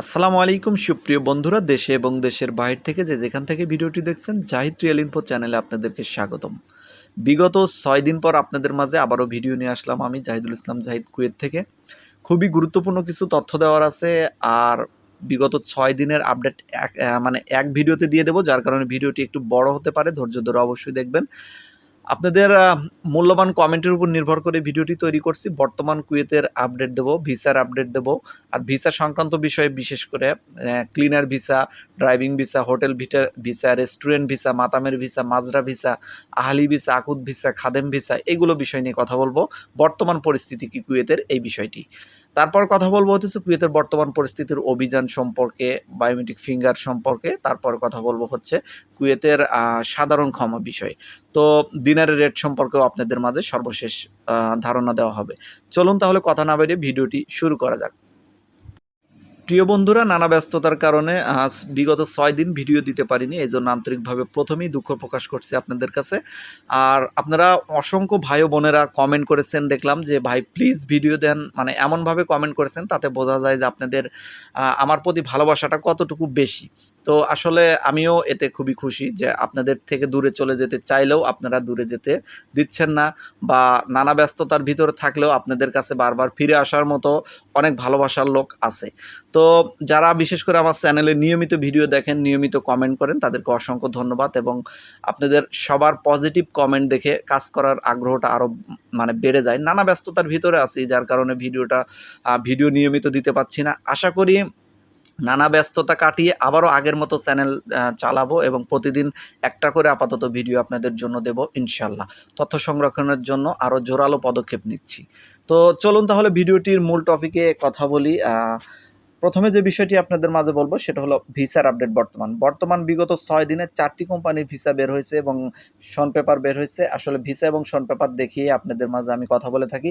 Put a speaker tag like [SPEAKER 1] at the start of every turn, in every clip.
[SPEAKER 1] আসসালামু আলাইকুম, সুপ্রিয় বন্ধুরা, দেশে এবং দেশের বাইরে থেকে যে যেখান থেকে ভিডিওটি দেখছেন, জাহিদ রিয়েল ইনফো চ্যানেলে আপনাদেরকে স্বাগতম। বিগত ছয় দিন পর আপনাদের মাঝে আবারও ভিডিও নিয়ে আসলাম আমি, জাহিদুল ইসলাম, জাহিদ কুয়েত থেকে। খুবই গুরুত্বপূর্ণ কিছু তথ্য দেওয়ার আছে আর বিগত ছয় দিনের আপডেট এক মানে এক ভিডিওতে দিয়ে দেবো, যার কারণে ভিডিওটি একটু বড় হতে পারে, ধৈর্য ধরে অবশ্যই দেখবেন। আপনাদের মূল্যবান কমেন্টের উপর নির্ভর করে ভিডিওটি তৈরি করছি। বর্তমান কুয়েতের আপডেট দেবো, ভিসার আপডেট দেবো। আর ভিসা সংক্রান্ত বিষয়ে বিশেষ করে cleaner visa driving visa, hotel ভিটা, ভিসা রেস্টুরেন্ট ভিসা, মাতামের ভিসা, মাজরা ভিসা, আহালি ভিসা আকুদ ভিসা, খাদেম ভিসা, এগুলো বিষয় নিয়ে কথা বলব। বর্তমান পরিস্থিতি কি কুয়েতের, এই বিষয়টি। তারপর কথা বলব হচ্ছে কুয়েতের বর্তমান পরিস্থিতির অভিযান সম্পর্কে, বায়োমেট্রিক ফিঙ্গার সম্পর্কে। তারপর কথা বলব হচ্ছে কুয়েতের সাধারণ ক্ষমা বিষয়। তো দিনারের রেট সম্পর্কেও আপনাদের মাঝে সর্বশেষ ধারণা দেওয়া হবে। চলুন তাহলে কথা না বাইরে ভিডিওটি শুরু করা যাক। প্রিয় বন্ধুরা, নানা ব্যস্ততার কারণে আজ বিগত ছয় দিন ভিডিও দিতে পারিনি এই জন্য আন্তরিকভাবে প্রথমেই দুঃখ প্রকাশ করছি আপনাদের কাছে। আর আপনারা অসংখ্য ভাই বোনেরা কমেন্ট করেছেন, দেখলাম যে, ভাই প্লিজ ভিডিও দেন। মানে এমনভাবে কমেন্ট করেছেন, তাতে বোঝা যায় যে, আপনাদের আমার প্রতি ভালোবাসাটা কতটুকু বেশি। তো আসলে আমিও এতে খুবই খুশি যে আপনাদের থেকে দূরে চলে যেতে চাইলেও আপনারা দূরে যেতে দিচ্ছেন না বা নানা ব্যস্ততার ভিতরে থাকলেও আপনাদের কাছে বারবার ফিরে আসার মতো অনেক ভালোবাসার লোক আছে। তো যারা বিশেষ করে আমার চ্যানেলে নিয়মিত ভিডিও দেখেন, নিয়মিত কমেন্ট করেন, তাদেরকে অসংখ্য ধন্যবাদ এবং আপনাদের সবার পজিটিভ কমেন্ট দেখে কাজ করার আগ্রহটা আরও মানে বেড়ে যায়। নানা ব্যস্ততার ভিতরে আছি, যার কারণে ভিডিওটা ভিডিও নিয়মিত দিতে পারছি না। আশা করি নানা ব্যস্ততা কাটিয়ে আবারও আগের মতো চ্যানেল চালাবো এবং প্রতিদিন একটা করে আপাতত ভিডিও আপনাদের জন্য দেব ইনশাল্লাহ তথ্য সংরক্ষণের জন্য আরও জোরালো পদক্ষেপ নিচ্ছি। তো চলুন তাহলে ভিডিওটির মূল টপিকে কথা বলি। প্রথমে যে বিষয়টি আপনাদের মাঝে বলব, সেটা হলো ভিসার আপডেট বর্তমান। বর্তমান বিগত ছয় দিনে চারটি কোম্পানির ভিসা বের হয়েছে এবং শন পেপার বের হয়েছে। আসলে ভিসা এবং শন পেপার দেখিয়ে আপনাদের মাঝে আমি কথা বলে থাকি।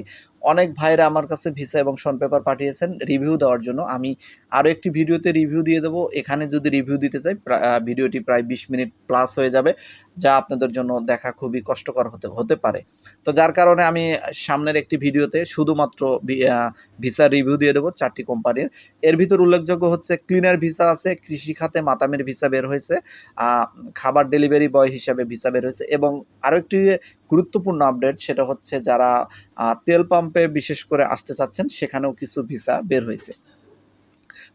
[SPEAKER 1] অনেক ভাইরা আমার কাছে ভিসা এবং শন পেপার পাঠিয়েছেন রিভিউ দেওয়ার জন্য। আমি আরও একটি ভিডিওতে রিভিউ দিয়ে দেবো। এখানে যদি রিভিউ দিতে চাই ভিডিওটি প্রায় বিশ মিনিট প্লাস হয়ে যাবে। যা আপনাদের জন্য দেখা খুবই কষ্টকর হতে হতে পারে। তো যার কারণে আমি সামনের একটি ভিডিওতে শুধুমাত্র ভিসা রিভিউ দিয়ে দেবো চারটি কোম্পানির। এর ভিতর উল্লেখযোগ্য হচ্ছে ক্লিনার ভিসা আছে, কৃষি খাতে মাতামের ভিসা বের হয়েছে খাবার ডেলিভারি বয় হিসাবে ভিসা বের হয়েছে এবং আরও একটি গুরুত্বপূর্ণ আপডেট সেটা হচ্ছে যারা তেল পাম্পে বিশেষ করে আসতে চাচ্ছেন সেখানেও কিছু ভিসা বের হয়েছে।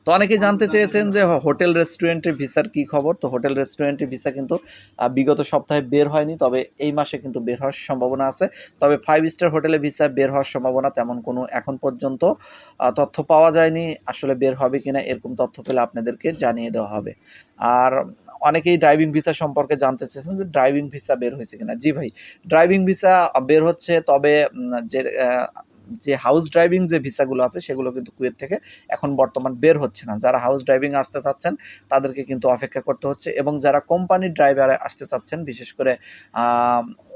[SPEAKER 1] তো অনেকেই জানতে চেয়েছেন যে হোটেল রেস্টুরেন্টের ভিসার কি খবর? তো হোটেল রেস্টুরেন্টের ভিসা কিন্তু বিগত সপ্তাহে বের হয়নি, তবে এই মাসে কিন্তু বের হওয়ার সম্ভাবনা আছে। তবে ফাইভ স্টার হোটেলে ভিসা বের হওয়ার সম্ভাবনা তেমন কোনো এখন পর্যন্ত তথ্য পাওয়া যায়নি। আসলে বের হবে কিনা এরকম তথ্য পেলে আপনাদেরকে জানিয়ে দেওয়া হবে। আর অনেকেই ড্রাইভিং ভিসা সম্পর্কে জানতে চেয়েছেন যে ড্রাইভিং ভিসা বের হয়েছে কিনা। জি ভাই, ড্রাইভিং ভিসা বের হচ্ছে, তবে যে যে হাউস ড্রাইভিং যে ভিসাগুলো আছে, সেগুলো কিন্তু কুয়েত থেকে এখন বর্তমান বের হচ্ছে না। যারা হাউস ড্রাইভিং আসতে চাচ্ছেন, তাদেরকে কিন্তু অপেক্ষা করতে হচ্ছে এবং যারা কোম্পানির ড্রাইভারে আসতে চাচ্ছেন, বিশেষ করে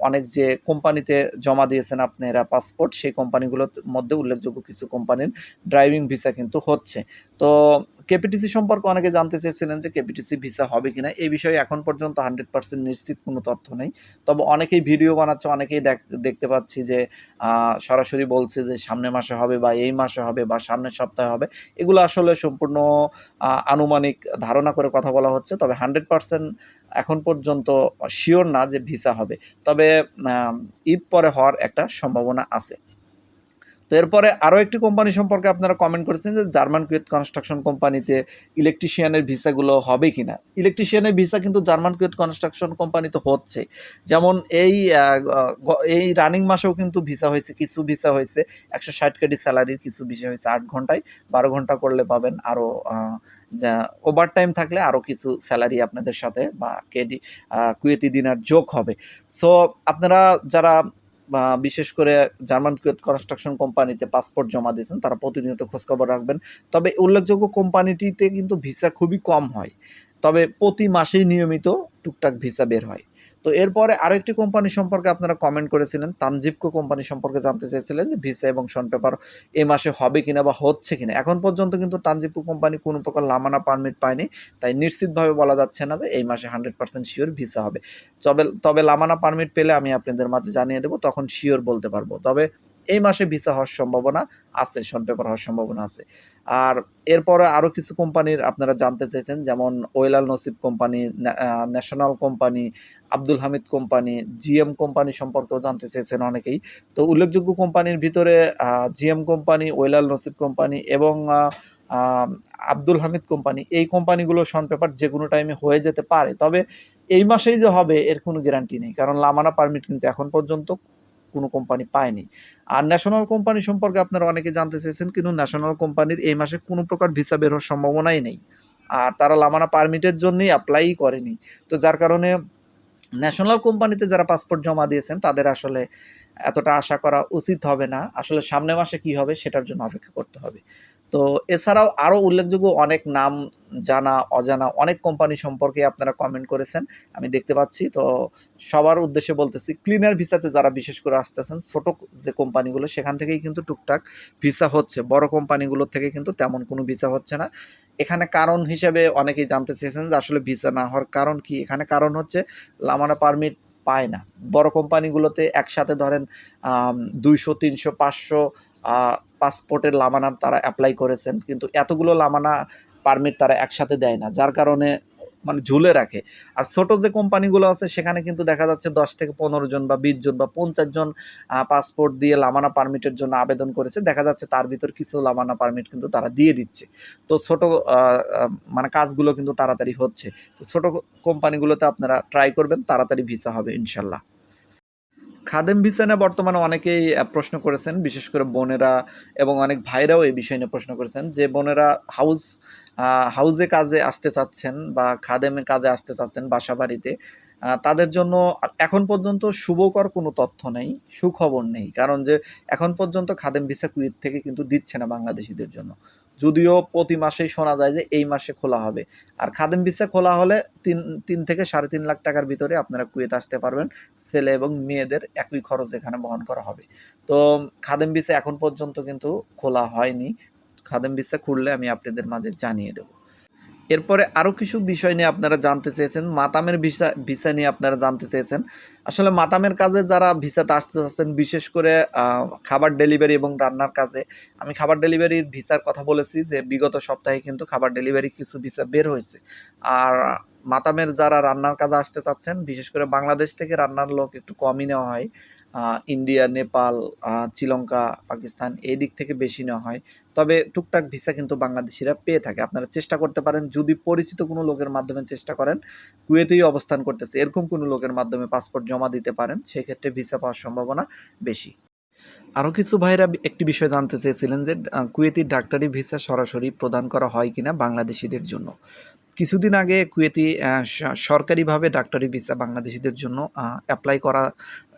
[SPEAKER 1] অনেক যে কোম্পানিতে জমা দিয়েছেন আপনারা পাসপোর্ট সেই কোম্পানিগুলোর মধ্যে উল্লেখযোগ্য কিছু কোম্পানির ড্রাইভিং ভিসা কিন্তু হচ্ছে। তো কেপিটিসি সম্পর্কে অনেকে জানতে চেয়েছিলেন যে কেপিটিসি ভিসা হবে কিনা। এই বিষয়ে এখন পর্যন্ত হান্ড্রেড পার্সেন্ট নিশ্চিত কোনো তথ্য নেই। তবে অনেকেই ভিডিও বানাচ্ছে, অনেকেই দেখ- দেখতে পাচ্ছি যে সরাসরি বলছে যে সামনের মাসে হবে বা এই মাসে হবে বা সামনের সপ্তাহে হবে। এগুলো আসলে সম্পূর্ণ আনুমানিক ধারণা করে কথা বলা হচ্ছে। তবে হান্ড্রেড পার্সেন্ট এখন পর্যন্ত শিওর না যে ভিসা হবে। তবে ঈদ পরে হওয়ার একটা সম্ভাবনা আছে। তো এরপরে আরও একটি কোম্পানি সম্পর্কে আপনারা কমেন্ট করেছেন যে জার্মান কুয়েত কনস্ট্রাকশন কোম্পানিতে ইলেকট্রিশিয়ানের ভিসাগুলো হবে কি না ইলেকট্রিশিয়ানের ভিসা কিন্তু জার্মান কুয়েত কনস্ট্রাকশন কোম্পানিতে হচ্ছে। যেমন এই এই রানিং মাসেও কিন্তু ভিসা হয়েছে, কিছু ভিসা হয়েছে। একশো ষাট কেডি স্যালারির কিছু ভিসা হয়েছে, আট ঘন্টায়। বারো ঘণ্টা করলে পাবেন আরও ওভার টাইম থাকলে আরও কিছু স্যালারি আপনাদের সাথে বা কেডি কুয়েতি দিনার যোগ হবে। সো আপনারা যারা বিশেষ করে জার্মান কুয়েত কনস্ট্রাকশন কোম্পানিতে পাসপোর্ট জমা দিয়েছেন, তারা প্রতিনিয়ত খোঁজখবর রাখবেন। তবে উল্লেখযোগ্য কোম্পানিটিতে কিন্তু ভিসা খুবই কম হয়। তবে প্রতি মাসেই নিয়মিত টুকটাক ভিসা বের হয়। তো এরপরে আরও একটি কোম্পানি সম্পর্কে আপনারা কমেন্ট করেছিলেন, তানজিপকো কোম্পানি সম্পর্কে জানতে চেয়েছিলেন যে ভিসা এবং শন পেপার এ মাসে হবে কিনা বা হচ্ছে কিনা। এখন পর্যন্ত কিন্তু তানজিপকো কোম্পানি কোনো প্রকার লামানা পারমিট পায়নি, তাই নিশ্চিতভাবে বলা যাচ্ছে না যে এই মাসে হান্ড্রেড পার্সেন্ট শিওর ভিসা হবে। তবে তবে লামানা পারমিট পেলে আমি আপনাদের মাঝে জানিয়ে দেবো, তখন শিওর বলতে পারব। তবে এই মাসে ভিসা হওয়ার সম্ভাবনা আছে শন পেপার হওয়ার সম্ভাবনা আছে। আর এরপরে আরও কিছু কোম্পানির আপনারা জানতে চাইছেন, যেমন ওয়েলাল নসিব company national company Abdul Hamid company GM company সম্পর্কেও জানতে চেয়েছেন অনেকেই। তো উল্লেখযোগ্য কোম্পানির ভিতরে জিএম কোম্পানি ওয়েলাল নসিব কোম্পানি এবং আব্দুল হামিদ কোম্পানি এই কোম্পানিগুলোর শন পেপার যে কোনো টাইমে হয়ে যেতে পারে। তবে এই মাসেই যে হবে, এর কোনো গ্যারান্টি নেই। কারণ লামানা পারমিট কিন্তু এখন পর্যন্ত কোনো কোম্পানি পায়নি। আর ন্যাশনাল কোম্পানি সম্পর্কে আপনারা অনেকে জানতে চেয়েছেন, কিন্তু ন্যাশনাল কোম্পানির এই মাসে কোনো প্রকার ভিসা বের হওয়ার সম্ভাবনাই নেই। আর তারা লামানা পারমিটের জন্যই অ্যাপ্লাই করেনি। তো যার কারণে ন্যাশনাল কোম্পানিতে যারা পাসপোর্ট জমা দিয়েছেন, তাদের আসলে এতটা আশা করা উচিত হবে না। আসলে সামনে মাসে কি হবে, সেটার জন্য অপেক্ষা করতে হবে। তো এছাড়াও আরও উল্লেখযোগ্য অনেক নাম জানা, অজানা অনেক কোম্পানি সম্পর্কে আপনারা কমেন্ট করেছেন, আমি দেখতে পাচ্ছি। তো সবার উদ্দেশ্যে বলতেছি ক্লিনার ভিসাতে যারা বিশেষ করে আসতেছেন, ছোট যে কোম্পানিগুলো সেখান থেকেই কিন্তু টুকটাক ভিসা হচ্ছে। বড় কোম্পানিগুলোর থেকে কিন্তু তেমন কোনো ভিসা হচ্ছে না। এখানে কারণ হিসেবে অনেকেই জানতে চেয়েছেন যে আসলে ভিসা না হওয়ার কারণ কি? এখানে কারণ হচ্ছে, লামানা পারমিট পায় না। বড় কোম্পানিগুলোতে একসাথে ধরেন দুইশো, তিনশো, পাঁচশো পাসপোর্টের লামানার তারা অ্যাপ্লাই করেছেন। কিন্তু এতগুলো লামানা পারমিট তারা একসাথে দেয় না। যার কারণে মানে ঝুলে রাখে। আর ছোট যে কোম্পানিগুলো আছে, সেখানে কিন্তু দেখা যাচ্ছে দশ থেকে পনেরো জন বা বিশ জন বা পঞ্চাশ জন পাসপোর্ট দিয়ে লামানা পারমিটের জন্য আবেদন করেছে। দেখা যাচ্ছে তার ভিতর কিছু লামানা পারমিট কিন্তু তারা দিয়ে দিচ্ছে। তো ছোট মানে কাজগুলো কিন্তু তাড়াতাড়ি হচ্ছে। তো ছোট কোম্পানিগুলোতে আপনারা ট্রাই করবেন, তাড়াতাড়ি ভিসা হবে, ইনশাল্লাহ। খাদেম ভিসা নিয়ে বর্তমানে অনেকেই প্রশ্ন করেছেন, বিশেষ করে বোনেরা এবং অনেক ভাইরাও এই বিষয় নিয়ে প্রশ্ন করেছেন যে, বোনেরা হাউস হাউজে কাজে আসতে চাচ্ছেন বা খাদেমে কাজে আসতে চাচ্ছেন বাসা বাড়িতে তাদের জন্য এখন পর্যন্ত শুভকর কোনো তথ্য নেই, সুখবর নেই। কারণ যে এখন পর্যন্ত খাদেম ভিসা কুয়েত থেকে কিন্তু দিচ্ছে না বাংলাদেশিদের জন্য। যদিও প্রতি মাসেই শোনা যায় যে এই মাসে খোলা হবে। আর খাদেম ভিসা খোলা হলে তিন তিন থেকে সাড়ে তিন লাখ টাকার ভিতরে আপনারা কুয়েত আসতে পারবেন। ছেলে এবং মেয়েদের একই খরচ এখানে বহন করা হবে। তো খাদেম ভিসা এখন পর্যন্ত কিন্তু খোলা হয়নি। খাদেম ভিসা খুললে আমি আপনাদের মাঝে জানিয়ে দেব। এরপরে আরও কিছু বিষয় নিয়ে আপনারা জানতে চেয়েছেন। মাতামের ভিসা ভিসা নিয়ে আপনারা জানতে চেয়েছেন। আসলে মাতামের কাজে যারা ভিসাতে আসতে চাচ্ছেন, বিশেষ করে খাবার ডেলিভারি এবং রান্নার কাজে, আমি খাবার ডেলিভারির ভিসার কথা বলেছি যে বিগত সপ্তাহে কিন্তু খাবার ডেলিভারি কিছু ভিসা বের হয়েছে। আর মাতামের যারা রান্নার কাজে আসতে চাচ্ছেন বিশেষ করে বাংলাদেশ থেকে রান্নার লোক একটু কমই নেওয়া হয়। ইন্ডিয়া নেপাল শ্রীলঙ্কা পাকিস্তান এই দিক থেকে বেশি নেওয়া হয়। তবে টুকটাক ভিসা কিন্তু বাংলাদেশিরা পেয়ে থাকে। আপনারা চেষ্টা করতে পারেন যদি পরিচিত কোনো লোকের মাধ্যমে চেষ্টা করেন কুয়েতেই অবস্থান করতেছে। এরকম কোনো লোকের মাধ্যমে পাসপোর্ট জমা দিতে পারেন সেক্ষেত্রে ভিসা পাওয়ার সম্ভাবনা বেশি। আরও কিছু ভাইরা একটি বিষয় জানতে চেয়েছিলেন যে আহ, কুয়েতি ডাক্তারি ভিসা সরাসরি প্রদান করা হয় কিনা বাংলাদেশিদের জন্য। কিছুদিন আগে কুয়েতি সরকারিভাবে ডাক্তারি ভিসা বাংলাদেশিদের জন্য অ্যাপ্লাই করা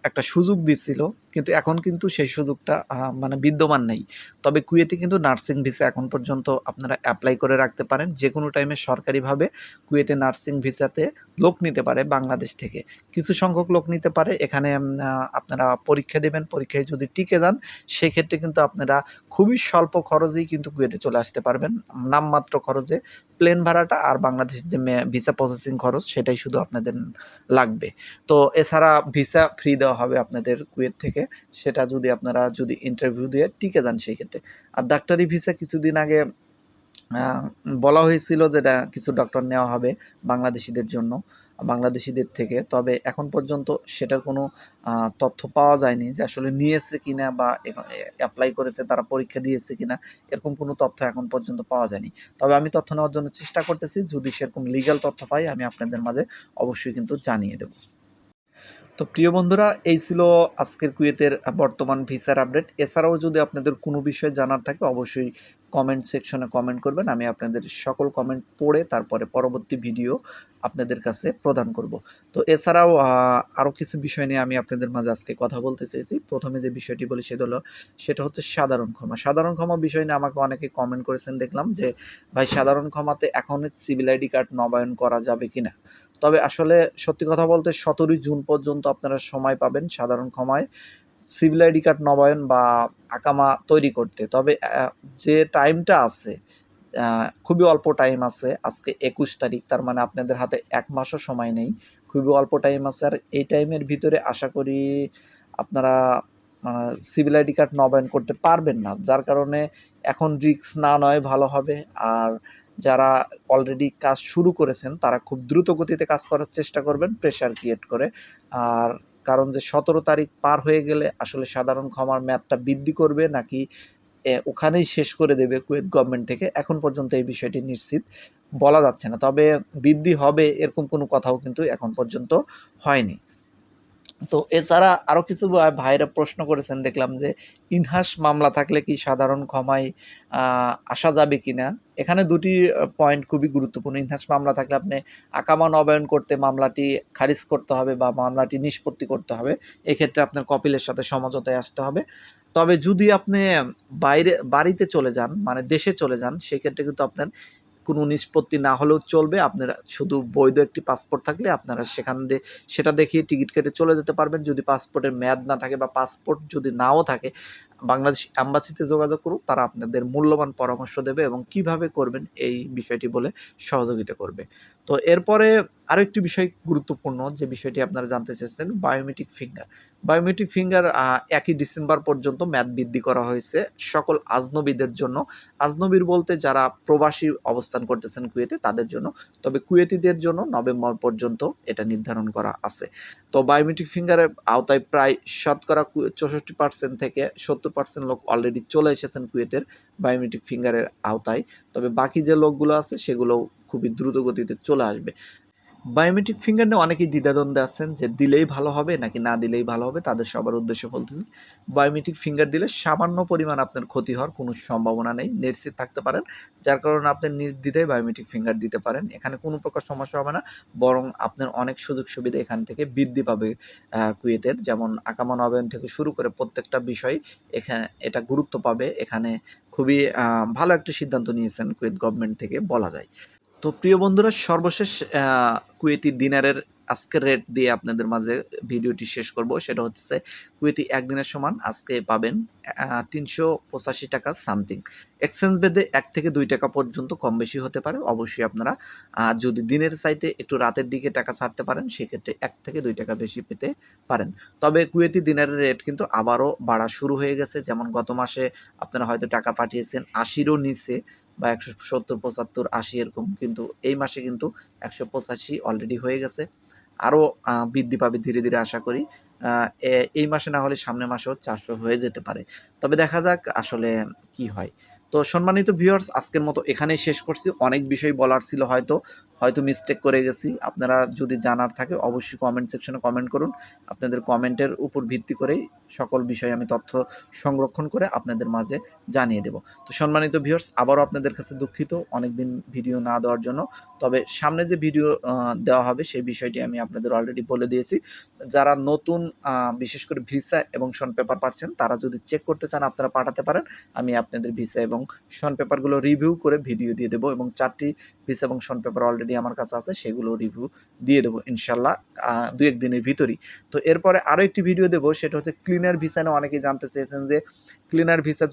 [SPEAKER 1] একটা সুযোগ দিচ্ছিল কিন্তু এখন কিন্তু সেই সুযোগটা মানে বিদ্যমান নেই। তবে কুয়েতে কিন্তু নার্সিং ভিসা এখন পর্যন্ত আপনারা অ্যাপ্লাই করে রাখতে পারেন। যে কোনো টাইমে সরকারিভাবে কুয়েতে নার্সিং ভিসাতে লোক নিতে পারে বাংলাদেশ থেকে। কিছু সংখ্যক লোক নিতে পারে। এখানে আপনারা পরীক্ষা দেবেন, পরীক্ষায় যদি টিকে যান, সেক্ষেত্রে কিন্তু আপনারা খুবই স্বল্প খরচেই কিন্তু কুয়েতে চলে আসতে পারবেন। নামমাত্র খরচে প্লেন ভাড়াটা আর বাংলাদেশের যে ভিসা প্রসেসিং খরচ, সেটাই শুধু আপনাদের লাগবে। তো এছাড়া ভিসা ফ্রি দেওয়া হবে আপনাদের কুয়েত থেকে। সেটা যদি আপনারা যদি ইন্টারভিউ দিয়ে টিকে যান সেই ক্ষেত্রে আর ডাক্তারি ভিসা কিছুদিন আগে বলা হয়েছিল যেটা কিছু ডক্টর নেওয়া হবে বাংলাদেশিদের জন্য, বাংলাদেশিদের থেকে। তবে এখন পর্যন্ত সেটার কোনো তথ্য পাওয়া যায়নি যে আসলে নিয়েছে কিনা বা অ্যাপ্লাই করেছে, তারা পরীক্ষা দিয়েছে কিনা, এরকম কোনো তথ্য এখন পর্যন্ত পাওয়া যায়নি। তবে আমি তথ্য নেওয়ার জন্য চেষ্টা করতেছি, যদি সেরকম লিগ্যাল তথ্য পাই, আমি আপনাদের মাঝে অবশ্যই কিন্তু জানিয়ে দেব। তো প্রিয় বন্ধুরা, এই ছিল আজকের কুয়েতের বর্তমান ভিসার আপডেট। এছাড়াও যদি আপনাদের কোনো বিষয় জানার থাকে, অবশ্যই কমেন্ট সেকশনে কমেন্ট করবেন। আমি আপনাদের সকল কমেন্ট পড়ে তারপরে পরবর্তী ভিডিও আপনাদের কাছে প্রদান করব। তো এছাড়াও আরও কিছু বিষয় নিয়ে আমি আপনাদের মাঝে আজকে কথা বলতে চাইছি প্রথমে যে বিষয়টি বলি, সেটা হলো, সেটা হচ্ছে সাধারণ ক্ষমা। সাধারণ ক্ষমা বিষয় নিয়ে আমাকে অনেকে কমেন্ট করেছেন, দেখলাম যে, ভাই, সাধারণ ক্ষমাতে এখন সিভিল আইডি কার্ড নবায়ন করা যাবে কিনা? তবে আসলে সত্যি কথা বলতে সতেরোই জুন পর্যন্ত আপনারা সময় পাবেন সাধারণ ক্ষমায়। সিভিল আইডি কার্ড নবায়ন বা আকামা তৈরি করতে। তবে যে টাইমটা আছে খুবই অল্প টাইম আছে, আজকে একুশ তারিখ, তার মানে আপনাদের হাতে এক মাসও সময় নেই। খুবই অল্প টাইম আছে। আর এই টাইমের ভিতরে আশা করি আপনারা মানে সিভিল আইডি কার্ড নবায়ন করতে পারবেন না। যার কারণে এখন রিস্ক না নয় ভালো হবে। আর যারা অলরেডি কাজ শুরু করেছেন, তারা খুব দ্রুত গতিতে কাজ করার চেষ্টা করবেন প্রেশার ক্রিয়েট করে। আর কারণ যে সতেরো তারিখ পার হয়ে গেলে আসলে সাধারণ ক্ষমার মেয়াদটা বৃদ্ধি করবে, নাকি ওখানেই শেষ করে দেবে কুয়েত গভর্নমেন্ট থেকে। এখন পর্যন্ত এই বিষয়টি নিশ্চিত বলা যাচ্ছে না। তবে বৃদ্ধি হবে এরকম কোনো কথাও কিন্তু এখন পর্যন্ত হয়নি। তো এছাড়া আরও কিছু ভাইরা প্রশ্ন করেছেন, দেখলাম যে ইনহাস মামলা থাকলে কি সাধারণ ক্ষমায় আসা যাবে কি না এখানে দুটি পয়েন্ট খুবই গুরুত্বপূর্ণ। ইনহাস মামলা থাকলে আপনি আকামা নবায়ন করতে মামলাটি খারিজ করতে হবে বা মামলাটি নিষ্পত্তি করতে হবে। এক্ষেত্রে আপনার কপিলের সাথে সমঝোতায় আসতে হবে। তবে যদি আপনি বাইরে, বাড়িতে চলে যান মানে দেশে চলে যান, সেক্ষেত্রে কিন্তু আপনার কোনো নিষ্পত্তি না হলেও চলবে। আপনারা শুধু বৈধ একটি পাসপোর্ট থাকলে আপনারা সেখান দিয়ে সেটা দেখিয়ে টিকিট কেটে চলে যেতে পারবেন। যদি পাসপোর্টের মেয়াদ না থাকে বা পাসপোর্ট যদি নাও থাকে বাংলাদেশ অ্যাম্বাসিতে যোগাযোগ করুন তারা আপনাদের মূল্যবান পরামর্শ দেবে এবং কীভাবে করবেন এই বিষয়টি বলে সহযোগিতা করবে। তো এরপরে আরও একটি বিষয় গুরুত্বপূর্ণ যে বিষয়টি আপনারা জানতে চেয়েছেন, বায়োমেট্রিক ফিঙ্গার। বায়োমেট্রিক ফিঙ্গার একই ডিসেম্বর পর্যন্ত ম্যাদ বৃদ্ধি করা হয়েছে সকল আজনবীদের জন্য। আজনবীর বলতে যারা প্রবাসী অবস্থান করতেছেন কুয়েতে, তাদের জন্য। তবে কুয়েতিদের জন্য নভেম্বর পর্যন্ত এটা নির্ধারণ করা আছে। তো বায়োমেট্রিক ফিঙ্গারের আওতায় প্রায় শতকরা চৌষট্টি পার্সেন্ট থেকে সত্তর পার্সেন্ট লোক অলরেডি চলে এসেছেন কুয়েতের বায়োমেট্রিক ফিঙ্গারের আওতায়। তবে বাকি যে লোকগুলো আছে সেগুলো খুবই দ্রুত গতিতে চলে আসবে। বায়োমেট্রিক ফিঙ্গার নিয়ে অনেকেই দ্বিধাদ্বন্দ্বে আছেন যে দিলেই ভালো হবে নাকি না দিলেই ভালো হবে, তাদের সবার উদ্দেশ্যে বলতেছি। বায়োমেট্রিক ফিঙ্গার দিলে সামান্য পরিমাণ আপনার ক্ষতি হওয়ার কোনো সম্ভাবনা নেই নিশ্চিত থাকতে পারেন, যার কারণে আপনি নির্দ্বিধায় বায়োমেট্রিক ফিঙ্গার দিতে পারেন। এখানে কোনো প্রকার সমস্যা হবে না, বরং আপনার অনেক সুযোগ সুবিধা এখান থেকে বৃদ্ধি পাবে কুয়েতের। যেমন আকামা নবায়ন থেকে শুরু করে প্রত্যেকটা বিষয় এখানে এটা গুরুত্ব পাবে। এখানে খুবই ভালো একটা সিদ্ধান্ত নিয়েছেন কুয়েত গভর্নমেন্ট থেকে বলা যায়। তো প্রিয় বন্ধুরা, সর্বশেষ কুয়েতি দিনারের আজকের রেট দিয়ে আপনাদের মাঝে ভিডিওটি শেষ করব। সেটা হচ্ছে কুয়েতি একদিনের সমান, আজকে পাবেন তিনশো পঁচাশি টাকা সামথিং। এক্সচেঞ্জ বেদে এক থেকে দুই টাকা পর্যন্ত কম বেশি হতে পারে, অবশ্যই আপনারা যদি দিনের চাইতে একটু রাতের দিকে টাকা ছাড়তে পারেন, সেক্ষেত্রে এক থেকে দুই টাকা বেশি পেতে পারেন। তবে কুয়েতি দিনারের রেট কিন্তু আবারও বাড়া শুরু হয়ে গেছে। যেমন গত মাসে আপনারা হয়তো টাকা পাঠিয়েছেন আশিরও নিচে বা একশো সত্তর, পঁচাত্তর, আশি এরকম, কিন্তু এই মাসে কিন্তু একশো পঁচাশি অলরেডি হয়ে গেছে। আরও বৃদ্ধি পাবে ধীরে ধীরে আশা করি। এই মাসে না হলে সামনের মাসেও চারশো হয়ে যেতে পারে। তবে দেখা যাক আসলে কি হয়। তো সম্মানিত ভিউয়ার্স আজকের মতো এখানেই শেষ করছি। অনেক বিষয় বলার ছিল হয়তো। হয়তো মিস্টেক করে গেছি। আপনারা যদি জানার থাকে, অবশ্যই কমেন্ট সেকশনে কমেন্ট করুন। আপনাদের কমেন্টের উপর ভিত্তি করেই সকল বিষয়ে আমি তথ্য সংরক্ষণ করে আপনাদের মাঝে জানিয়ে দেব। তো সম্মানিত ভিউয়ার্স আবারও আপনাদের কাছে দুঃখিত অনেকদিন ভিডিও না দেওয়ার জন্য। তবে সামনে যে ভিডিও দেওয়া হবে, সেই বিষয়টি আমি আপনাদের অলরেডি বলে দিয়েছি। যারা নতুন বিশেষ করে ভিসা এবং শন পেপার পাচ্ছেন তারা যদি চেক করতে চান, আপনারা পাঠাতে পারেন। আমি আপনাদের ভিসা এবং শন পেপারগুলো রিভিউ করে ভিডিও দিয়ে দেবো এবং চারটি ভিসা এবং শন পেপার অলরেডি আমার কাছে আছে, সেগুলো রিভিউ দিয়ে দেবো ইনশাল্লাহ দু এক দিনের ভিতরই। তো এরপরে আরও একটি ভিডিও দেবো, সেটা হচ্ছে ক্লিনার ভিসা নিয়ে অনেকেই জানতে চেয়েছেন যে ক্লিনার ভিসা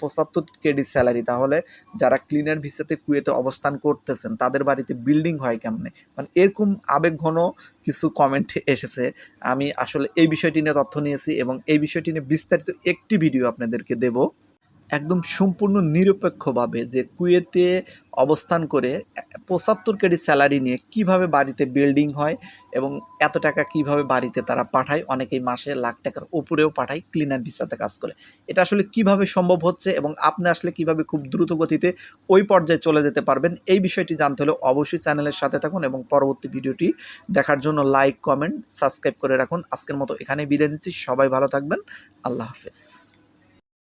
[SPEAKER 1] পঁচাত্তর কেডি স্যালারি তাহলে যারা ক্লিনার ভিসাতে কুয়েতে অবস্থান করতেছেন, তাদের বাড়িতে বিল্ডিং হয় কেমনে? মানে এরকম আবেগঘন কিছু কমেন্ট এসেছে, আমি আসলে এই বিষয়টি নিয়ে তথ্য নিয়েছি এবং এই বিষয়টি নিয়ে বিস্তারিত একটি ভিডিও আপনাদেরকে দেব। একদম সম্পূর্ণ নিরপেক্ষভাবে যে কুয়েতে অবস্থান করে পঁচাত্তর কেডি স্যালারি নিয়ে কীভাবে বাড়িতে বিল্ডিং হয় এবং এত টাকা কীভাবে বাড়িতে তারা পাঠায়, অনেকেই মাসে লাখ টাকার উপরেও পাঠায় ক্লিনার ভিসাতে কাজ করে। এটা আসলে কীভাবে সম্ভব হচ্ছে এবং আপনি আসলে কীভাবে খুব দ্রুত গতিতে ওই পর্যায়ে চলে যেতে পারবেন, এই বিষয়টি জানতে হলে অবশ্যই চ্যানেলের সাথে থাকুন এবং পরবর্তী ভিডিওটি দেখার জন্য লাইক কমেন্ট সাবস্ক্রাইব করে রাখুন। আজকের মতো এখানেই বিদায় নিচ্ছি। সবাই ভালো থাকবেন। আল্লাহ হাফেজ।